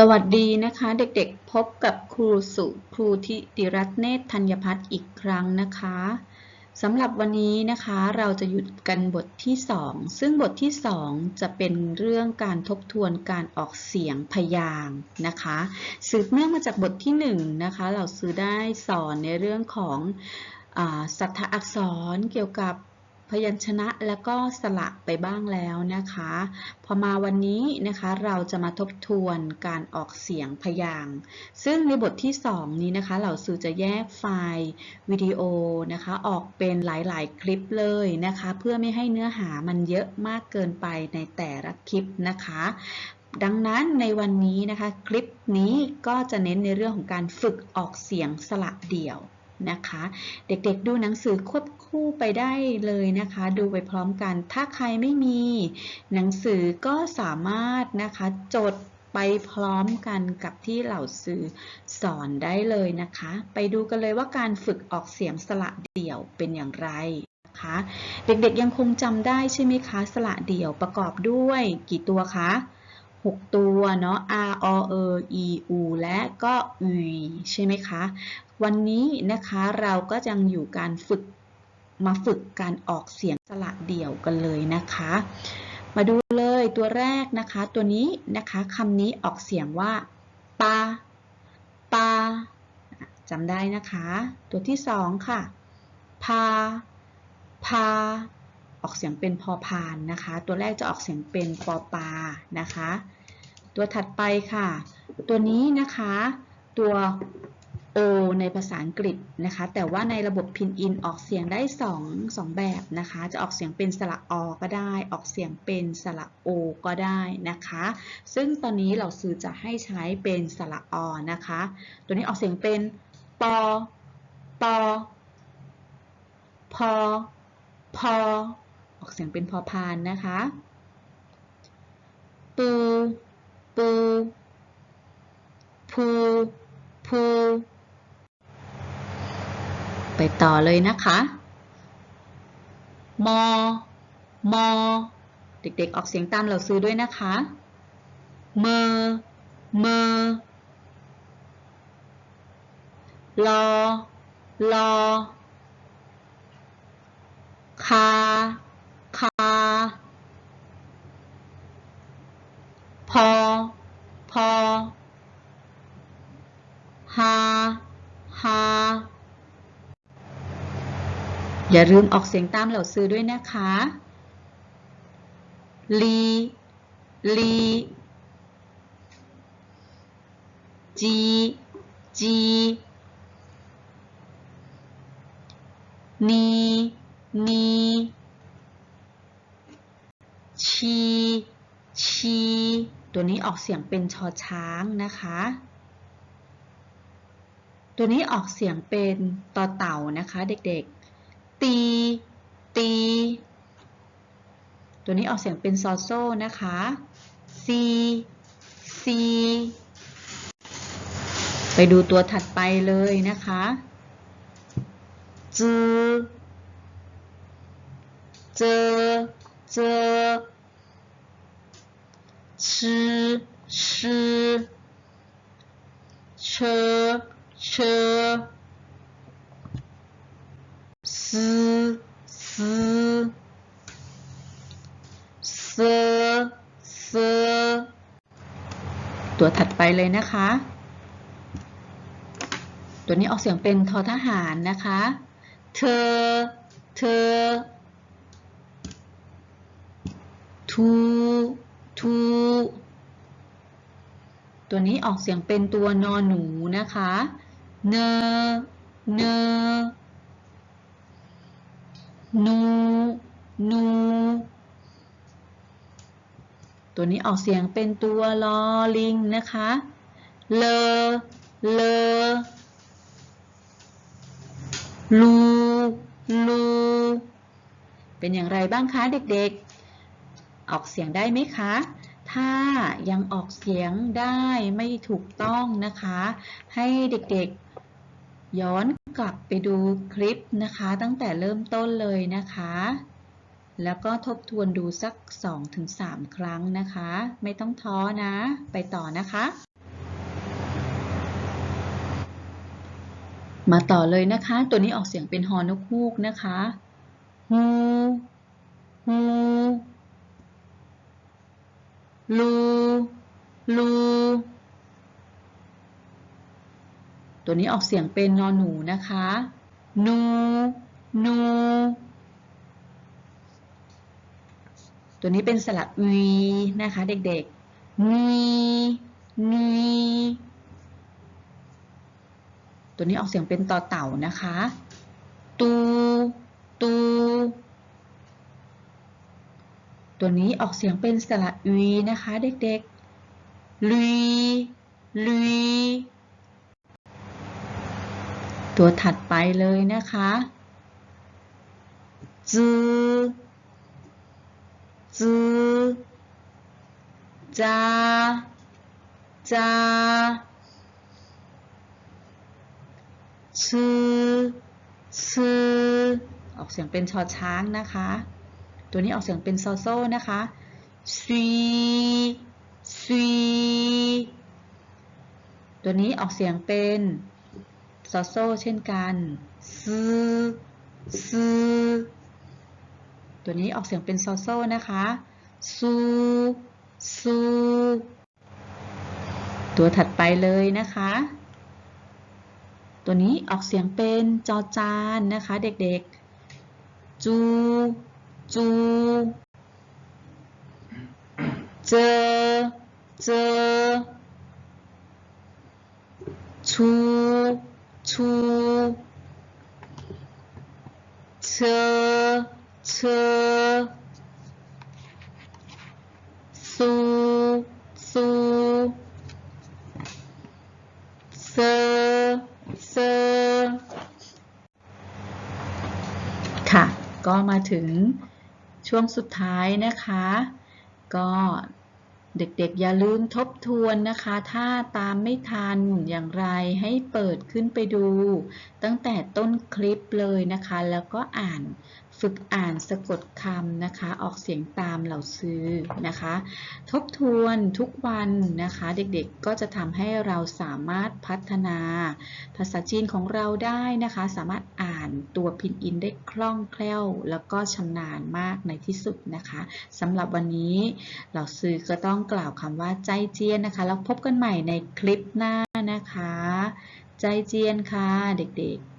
สวัสดีนะคะเด็กๆพบกับครูสุครูธิติรัตน์เนตรธัญพัฒน์อีกครั้งนะคะสำหรับวันนี้นะคะเราจะหยุดกันบทที่ 2 ซึ่งบทที่ 2 จะเป็นเรื่องการทบทวนการออกเสียงพยางค์นะคะสืบเนื่องมาจากบทที่1นะคะเราซื้อได้สอนในเรื่องของอสัทธอักษรเกี่ยวกับ พยัญชนะแล้วก็สระไปบ้างแล้วนะคะ พอมาวันนี้นะคะเราจะมาทบทวนการออกเสียงพยางค์ซึ่งในบทที่ 2 นี้นะคะ เหล่าสื่อจะแยกไฟล์วิดีโอนะคะ ออกเป็นหลายๆ คลิปเลยนะคะ เพื่อไม่ให้เนื้อหามันเยอะมากเกินไปในแต่ละคลิปนะคะดังนั้นในวันนี้นะคะคลิปนี้ก็จะเน้นในเรื่องของการฝึกออกเสียงสระเดี่ยวนะคะ เด็กๆดูหนังสือควบ คู่ไปได้เลยนะคะ ดูไปพร้อมกัน ถ้าใครไม่มีหนังสือก็สามารถนะคะจดไปพร้อมกันกับที่เหล่าสื่อสอนได้เลยนะคะ ไปดูกันเลยว่าการฝึกออกเสียงสระเดี่ยวเป็นอย่างไรนะคะเด็กๆยังคงจำได้ใช่ไหมคะสระเดี่ยวประกอบด้วยกี่ตัวคะ6 ตัวเนาะ r o e e u และก็ u ใช่ไหมคะ วันนี้นะคะเราก็ยังอยู่การฝึก มาฝึกการออกเสียงสระเดี่ยวกันเลยนะคะ มาดูเลยตัวแรกนะคะ ตัวนี้นะคะคำนี้ออกเสียงว่าปาปาจำได้นะคะ ตัวที่สองค่ะ พา พา ออกเสียงเป็นพอพานนะคะ ตัวแรกจะออกเสียงเป็นปอปานะคะ ตัวถัดไปค่ะ ตัวนี้นะคะ ตัว O ในภาษาอังกฤษนะคะ แต่ว่าในระบบพินอินออกเสียงได้2 2แบบนะคะ จะออกเสียงเป็นสระอก็ได้ ออกเสียงเป็นสระโอก็ได้นะคะ ซึ่งตอนนี้เราซื้อจะให้ใช้เป็นสระอนะคะ ตัวนี้ออกเสียงเป็นปอปอพอพอออกเสียงเป็นพอพานนะคะปูปูพูพูไป ต่อเลยนะคะ มอ มอ เด็กๆ ออกเสียงตามเราซื้อด้วยนะคะ เมอ เมอ ลอ ลอ คา คา พอ พอ ฮา ฮา อย่าลืมออกเสียงตามเหล่าซื้อด้วยนะคะ ลี ลี จี จี นี นี ชี ชี ตัวนี้ออกเสียงเป็นชอช้างนะคะ ตัวนี้ออกเสียงเป็นต่อเต่านะคะเด็กๆ ตี ตี ตัวนี้ออกเสียงเป็นซอโซ่นะคะซีซีไปดูตัวถัดไปเลยนะคะจือเจอเจอชื่อชื่อเชอเชอ ซื้อซื้อเซซตัวถัดไปเลยนะคะ ตัวนี้ออกเสียงเป็นทอทหารนะคะ เธอ เธอ ทู ทู ตัวนี้ออกเสียงเป็นตัวนอนหนูนะคะ เน เน นูนูตัวนี้ออกเสียงเป็นตัวลอลิงนะคะ เล เล ลู ลู เป็นอย่างไรบ้างคะเด็กๆ ออกเสียงได้ไหมคะ ถ้ายังออกเสียงได้ไม่ถูกต้องนะคะ ให้เด็กๆ ย้อนกลับไปดูคลิปนะคะ ตั้งแต่เริ่มต้นเลยนะคะ แล้วก็ทบทวนดูสัก 2-3 ครั้งนะคะ ไม่ต้องท้อนะ ไปต่อนะคะ มาต่อเลยนะคะ ตัวนี้ออกเสียงเป็นฮอนกฮูกนะคะฮูฮูลู ลู ตัวนี้ออกเสียงเป็นนอนหนูนะคะ นูนู ตัวนี้เป็นสระวีนะคะเด็กๆนีนีตัวนี้ออกเสียงเป็นต่อเต่านะคะ ตู ตู ตัวนี้ออกเสียงเป็นสระวีนะคะเด็กๆลุยลุย ตัวถัดไปเลยนะคะจือจือจาจาชื่อชื่อออกเสียงเป็นชอช้างนะคะ ตัวนี้ออกเสียงเป็นซอโซ่นะคะซีซีตัวนี้ออกเสียงเป็น ซอโซ่เช่นกันซื้อซื้อตัวนี้ออกเสียงเป็นซอโซ่นะคะซูซูตัวถัดไปเลยนะคะ ตัวนี้ออกเสียงเป็นจอจานนะคะ เด็กๆ จู จู เจอ เจอชู ชูเชอเชอซูซูเซเซค่ะ ก็มาถึงช่วงสุดท้ายนะคะ ก็ เด็กๆ อย่าลืมทบทวนนะคะ ถ้าตามไม่ทันอย่างไรให้เปิดขึ้นไปดู ตั้งแต่ต้นคลิปเลยนะคะ แล้วก็อ่าน ฝึกอ่านสะกดคำนะคะ ออกเสียงตามเหล่าซื้อนะคะ ทบทวนทุกวันนะคะ เด็กๆก็จะทำให้เราสามารถพัฒนา ภาษาจีนของเราได้นะคะ สามารถอ่านตัวพินอินได้คล่องแคล่ว แล้วก็ชำนาญมากในที่สุดนะคะสำหรับวันนี้เหล่าซื้อก็ต้องกล่าวคำว่าใจเจียนนะคะ แล้วพบกันใหม่ในคลิปหน้านะคะ ใจเจียนค่ะเด็กๆ